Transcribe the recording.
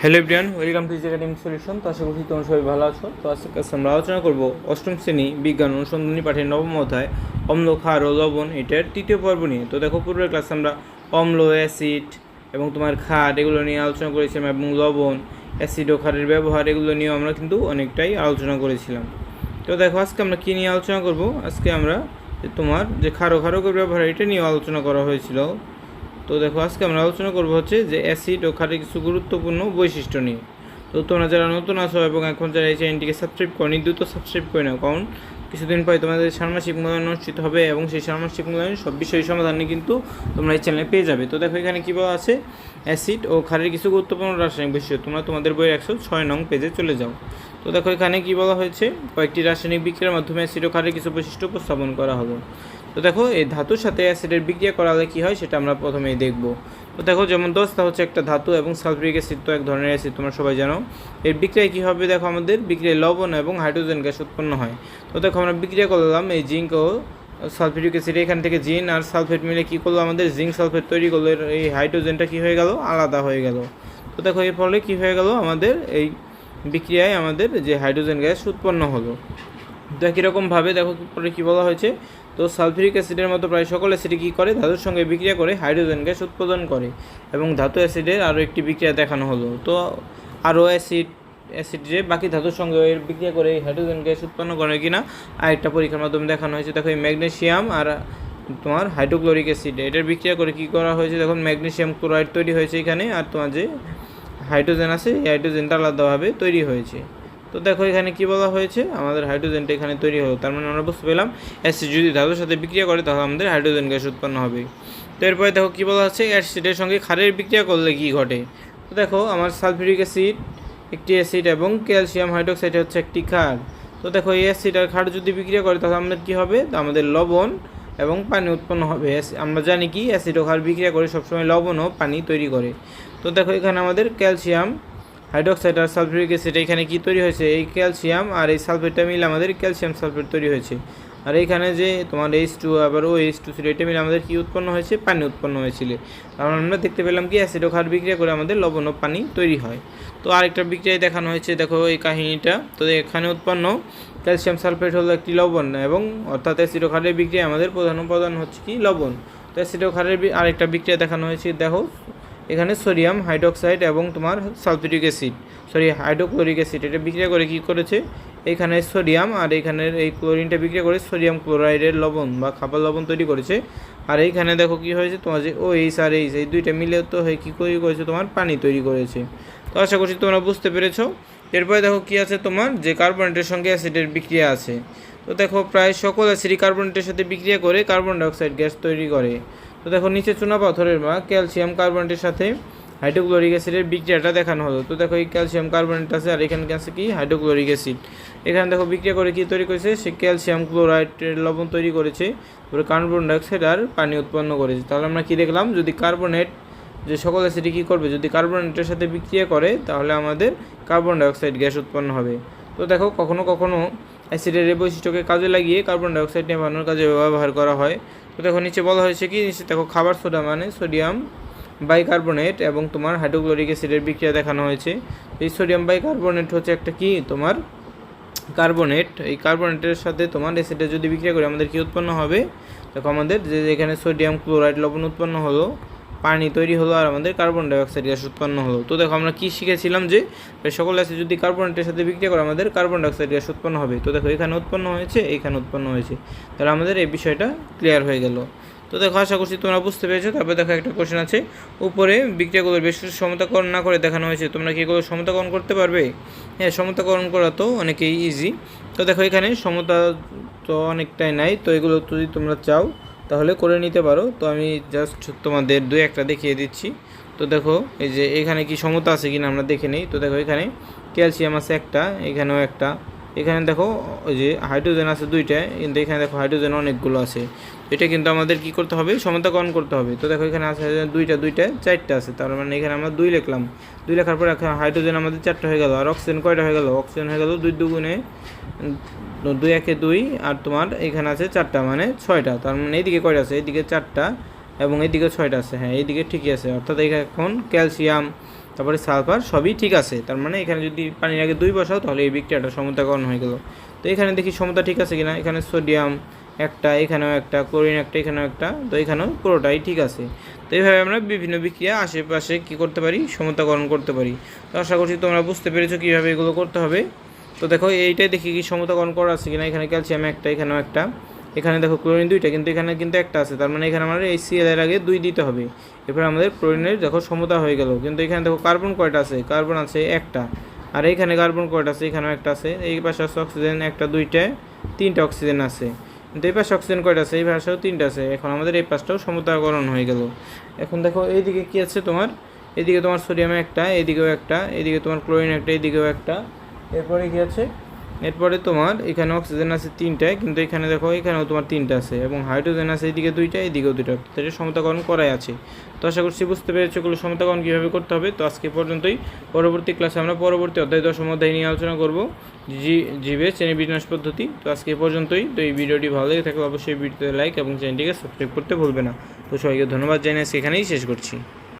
Hello everyone welcome to academic solution তো আশা করছি তোমরা সবাই ভালো আছো। তো আজকে আমরা আলোচনা করব অষ্টম শ্রেণি বিজ্ঞান অনুসন্ধানী পাঠের নবম অধ্যায়, অম্ল, ক্ষার ও লবণ এটার তৃতীয় পর্ব নিয়ে। তো দেখো, পূর্বের ক্লাসে আমরা অম্ল অ্যাসিড এবং তোমার ক্ষার এগুলো নিয়ে আলোচনা করেছিলাম এবং লবণ অ্যাসিড ও ক্ষারের ব্যবহার এগুলো নিয়েও আমরা কিন্তু অনেকটাই আলোচনা করেছিলাম। তো দেখো, আজকে আমরা কী নিয়ে আলোচনা করব? আজকে আমরা তোমার যে ক্ষারো ক্ষারকের ব্যবহার, এটা নিয়ে আলোচনা করা হয়েছিল। তো দেখো, আজকে আমরা আলোচনা করব হচ্ছে যে অ্যাসিড ও ক্ষারের কিছু গুরুত্বপূর্ণ বৈশিষ্ট্য নিয়ে। তো তোমরা যারা নতুন আছো এবং এখন যারা এই চ্যানেলটিকে সাবস্ক্রাইব করনি, দ্রুত সাবস্ক্রাইব করে নাও, কারণ কিছুদিন পরে তোমাদের ষান্মাসিক মূল্যায়ন অনুষ্ঠিত হবে এবং সেই ষান্মাসিক মূল্যায়ন সব বিষয় সমাধানে কিন্তু তোমরা এই চ্যানেলে পেয়ে যাবে। তো দেখো, এখানে কী বলা আছে? অ্যাসিড ও ক্ষারের কিছু গুরুত্বপূর্ণ রাসায়নিক বৈশিষ্ট্য। তোমরা তোমাদের বইয়ের একশো ছয় নং পেজে চলে যাও। তো দেখো, এখানে কী বলা হয়েছে? কয়েকটি রাসায়নিক বিক্রিয়ার মাধ্যমে অ্যাসিড ও ক্ষারের কিছু বৈশিষ্ট্য উপস্থাপন করা হলো। তো দেখো, এই ধাতুর সাথে অ্যাসিডের বিক্রিয়া করালে কী হয় সেটা আমরা প্রথমেই দেখব। তো দেখো, যেমন দস্তা হচ্ছে একটা ধাতু এবং সালফিউরিক অ্যাসিড তো এক ধরনের অ্যাসিড, তোমরা সবাই জানো। এর বিক্রিয়ায় কী হবে দেখো আমাদের? বিক্রিয়ায় লবণ এবং হাইড্রোজেন গ্যাস উৎপন্ন হয়। তো দেখো, আমরা বিক্রিয়া করলাম এই জিঙ্ক ও সালফিউরিক অ্যাসিড। এখান থেকে জিন আর সালফেট মিলে কী করল আমাদের? জিঙ্ক সালফেট তৈরি করল। এই হাইড্রোজেনটা কী হয়ে গেল? আলাদা হয়ে গেল। তো দেখো, এর ফলে কী হয়ে গেল? আমাদের এই বিক্রিয়ায় আমাদের যে হাইড্রোজেন গ্যাস উৎপন্ন হলো। একই রকমভাবে দেখো পরে কী বলা হয়েছে? তো সালফিউরিক অ্যাসিডের মতো প্রায় সকল অ্যাসিডে কী করে? ধাতুর সঙ্গে বিক্রিয়া করে হাইড্রোজেন গ্যাস উৎপাদন করে এবং ধাতু অ্যাসিডের আরও একটি বিক্রিয়া দেখানো হলো। তো আরও অ্যাসিড অ্যাসিড যে বাকি ধাতুর সঙ্গে এর বিক্রিয়া করে হাইড্রোজেন গ্যাস উৎপন্ন করে কিনা, আরেকটা পরীক্ষার মাধ্যমে দেখানো হয়েছে। দেখো এই ম্যাগনেশিয়াম আর তোমার হাইড্রোক্লোরিক অ্যাসিড, এটার বিক্রিয়া করে কী করা হয়েছে? দেখুন ম্যাগনেশিয়াম ক্লোরাইড তৈরি হয়েছে এখানে আর তোমার যে হাইড্রোজেন আছে, এই হাইড্রোজেনটা আলাদাভাবে তৈরি হয়েছে। তো দেখো এখানে কি বলা হয়েছে? আমাদের হাইড্রোজেনটা এখানে তৈরি হলো। তার মানে আমরা বুঝতে পেলাম অ্যাসিড যদি ধাতুর সাথে বিক্রিয়া করে, তাহলে আমাদের হাইড্রোজেন গ্যাস উৎপন্ন হবে। তো এরপরে দেখো কী বলা হচ্ছে? অ্যাসিডের সঙ্গে ক্ষারের বিক্রিয়া করলে কী ঘটে? তো দেখো, আমার সালফিউরিক অ্যাসিড একটি অ্যাসিড এবং ক্যালসিয়াম হাইড্রোক্সাইড হচ্ছে একটি ক্ষার। তো দেখো, এই অ্যাসিড আর ক্ষার যদি বিক্রিয়া করে, তাহলে আমাদের কী হবে? তো আমাদের লবণ এবং পানি উৎপন্ন হবে। আমরা জানি কি অ্যাসিড ও ক্ষার বিক্রিয়া করে সবসময় লবণ ও পানি তৈরি করে। তো দেখো, এখানে আমাদের ক্যালসিয়াম হাইড্রোক্সাইড আর সালফিউরিক অ্যাসিড, এখানে কি তৈরি হয়েছে? এই ক্যালসিয়াম আর এই সালফেটটা মিলে আমাদের ক্যালসিয়াম সালফেট তৈরি হয়েছে। আর এইখানে যে তোমার এইচ টু আবার ও এইচ টু ছিল এটা মিলে আমাদের কী উৎপন্ন হয়েছে? পানি উৎপন্ন হয়েছিল। কারণ আমরা দেখতে পেলাম কি অ্যাসিড ও বিক্রিয়া করে আমাদের লবণ ও পানি তৈরি হয়। তো আরেকটা বিক্রিয়ায় দেখানো হয়েছে, দেখো এই কাহিনীটা। তো এখানে উৎপন্ন ক্যালসিয়াম সালফেট হলো একটি লবণ এবং অর্থাৎ অ্যাসিড ও বিক্রিয়া আমাদের প্রধান উপাদান হচ্ছে কি? লবণ। তো অ্যাসিড ও আরেকটা বিক্রিয়া দেখানো হয়েছে, দেখো। এখানে সোডিয়াম হাইড্রোক্সাইড এবং তোমার sulphuric acid. Sorry hydrochloric acid, এটা বিক্রিয়া করে কি করেছে? এখানে সোডিয়াম আর এখানের এই ক্লোরিনটা বিক্রিয়া করে সোডিয়াম ক্লোরাইডের লবণ বা খাবার লবণ তৈরি করেছে। আর এইখানে দেখো কি হয়েছে, তোমার যে ও এইচ আর এইচ এই দুইটা মিলে তো হয়ে কী তৈরি করেছে, তোমার পানি তৈরি করেছে। তো আশা করছি তোমরা বুঝতে পেরেছ। এরপরে দেখো কি আছে তোমার, যে কার্বনেটের সঙ্গে অ্যাসিডের বিক্রিয়া আছে। তো দেখো, প্রায় সকল অ্যাসিডই কার্বনেটের সাথে বিক্রিয়া করে কার্বন ডাইঅক্সাইড গ্যাস তৈরি করে। তো দেখো, নিচে চুনা পাথরের বা ক্যালসিয়াম কার্বনেটের সাথে হাইড্রোক্লোরিক অ্যাসিডের বিক্রিয়াটা দেখানো হলো। তো দেখো, এই ক্যালসিয়াম কার্বনেট আছে আর এখানে আছে কি? হাইড্রোক্লোরিক অ্যাসিড এখানে দেখো, বিক্রিয়া করে কি তৈরি করেছে? সে ক্যালসিয়াম ক্লোরাইডের লবণ তৈরি করেছে। তারপরে কার্বন ডাইঅক্সাইড আর পানি উৎপন্ন করেছে। তাহলে আমরা কি দেখলাম? যদি কার্বনেট যে সকল অ্যাসিডে কী করবে? যদি কার্বনেটের সাথে বিক্রিয়া করে, তাহলে আমাদের কার্বন ডাইঅক্সাইড গ্যাস উৎপন্ন হবে। তো দেখো, কখনো কখনো অ্যাসিডের বৈশিষ্ট্যকে কাজে লাগিয়ে কার্বন ডাইঅক্সাইড নেভানোর কাজে ব্যবহার করা হয়। তো দেখো, নিচে বলা হয়েছে কি দেখো, খাবার সোডা মানে সোডিয়াম বাইকার্বনেট এবং তোমার হাইড্রোক্লোরিক অ্যাসিডের বিক্রিয়া দেখানো হয়েছে। এই সোডিয়াম বাইকার্বনেট হচ্ছে একটা কি, তোমার কার্বনেট। এই কার্বনেটের সাথে তোমার অ্যাসিডের যদি বিক্রিয়া করে, আমাদের কি উৎপন্ন হবে? দেখো, আমাদের যে এখানে সোডিয়াম ক্লোরাইড লবণ উৎপন্ন হলো পানি তৈরি হলো আর আমাদের কার্বন ডাইঅক্সাইড গ্যাস উৎপন্ন হলো। তো দেখো আমরা কী শিখেছিলাম যে সকল অ্যাসিড যদি কার্বনেটের সাথে বিক্রিয়া করে, আমাদের কার্বন ডাইঅক্সাইড গ্যাস উৎপন্ন হবে। তো দেখো এখানে উৎপন্ন হয়েছে, এখানে উৎপন্ন হয়েছে। তাহলে আমাদের এই বিষয়টা ক্লিয়ার হয়ে গেল। তো দেখো আশা করছি তোমরা বুঝতে পেরেছ। তারপরে দেখো একটা কোশ্চেন আছে, উপরে বিক্রিয়াগুলোর বেশ কিছু সমতাকরণ না করে দেখানো হয়েছে, তোমরা কি এগুলো সমতাকরণ করতে পারবে? হ্যাঁ সমতাকরণ করা তো অনেকেই ইজি তো দেখো এখানে সমতা তো অনেকটাই নাই। তো এগুলো যদি তোমরা চাও তাহলে করে নিতে পারো। তো আমি জাস্ট তোমাদের দুই একটা দেখিয়ে দিচ্ছি। তো দেখো, এই যে এখানে কি সমতা আছে কিনা আমরা দেখে নেই। তো দেখো, এখানে ক্যালসিয়াম আছে একটা, এখানেও একটা। এখানে দেখো, ওই যে হাইড্রোজেন আছে দুইটা, কিন্তু এখানে দেখো হাইড্রোজেন অনেকগুলো আছে। এটা কিন্তু আমাদের কি করতে হবে? সমতাকরণ করতে হবে। তো দেখো, এখানে আছে দুইটা দুইটা, চারটা আছে। তার মানে এখানে আমরা দুই লিখলাম। দুই লেখার পর হাইড্রোজেন আমাদের চারটা হয়ে গেল, আর অক্সিজেন কয়টা হয়ে গেল? অক্সিজেন হয়ে গেল দুই দুগুণে উম, দুই একে দুই আর তোমার এখানে আছে চারটা মানে ছয়টা। তার মানে এইদিকে কয়টা আছে? এইদিকে চারটা এবং এইদিকে ছয়টা আছে। হ্যাঁ এইদিকে ঠিকই আছে। অর্থাৎ এখানে এখন ক্যালসিয়াম তারপরে সালফার সবই ঠিক আছে। তার মানে এখানে যদি পানির আগে দুই বসাও তাহলে এই বিক্রিয়াটা সমতাকরণ হয়ে গেল। তো এখানে দেখি সমতা ঠিক আছে কিনা? এখানে সোডিয়াম একটা এখানেও একটা ক্লোরিন একটা এখানেও একটা। তো এখানেও পুরোটাই ঠিক আছে। তো এইভাবে আমরা বিভিন্ন বিক্রিয়া আশেপাশে কী করতে পারি? সমতাকরণ করতে পারি। তো আশা করছি তোমরা বুঝতে পেরেছ কীভাবে এগুলো করতে হবে। তো দেখো, এইটাই দেখি কি সমতাকরণ করা আছে কিনা। এখানে ক্যালসিয়াম একটা, এখানেও একটা। এখানে দেখো ক্লোরিন দুইটা, কিন্তু এখানে কিন্তু একটা আছে। তার মানে এখানে আমাদের এই সিএল এর আগে দুই দিতে হবে। এরপর আমাদের ক্লোরিনের দেখো সমতা হয়ে গেল। কিন্তু এখানে দেখো কার্বন কয়টা আছে? কার্বন আছে একটা। আর এইখানে কার্বন কয়টা আছে? এখানেও একটা আছে। এই পাশে আছে অক্সিজেন একটা, দুইটা, তিনটা অক্সিজেন আছে। কিন্তু এই পাশে অক্সিজেন কয়টা আছে? এই পাশেও তিনটা আছে। এখন আমাদের এই পাশটাও সমতাকরণ হয়ে গেল। এখন দেখো, এইদিকে কি আছে তোমার? এদিকে তোমার সোডিয়ামে একটা এদিকেও একটা এদিকে তোমার ক্লোরিন একটা এদিকেও একটা। এরপরে কি আছে? এরপরে তোমার এখানে অক্সিজেন আছে তিনটায়, কিন্তু এখানে দেখো, এখানেও তোমার তিনটা আছে এবং হাইড্রোজেন আছে এদিকে দুইটা, এদিকেও দুইটা। তো এটা সমতাকরণ করাই আছে। তো আশা করছি বুঝতে পেরেছ এগুলো সমতাকরণ কীভাবে করতে হবে। তো আজকে পর্যন্তই। পরবর্তী ক্লাসে আমরা পরবর্তী অধ্যায় দশম অধ্যায় নিয়ে আলোচনা করব। জি, জীবের শ্রেণি বিন্যাস পদ্ধতি। তো আজকে পর্যন্তই। তো এই ভিডিওটি ভালো লেগে থাকলে অবশ্যই ভিডিওতে লাইক এবং চ্যানেলটিকে সাবস্ক্রাইব করতে ভুলবে না। তো সবাইকে ধন্যবাদ জানিয়ে এখানেই শেষ করছি।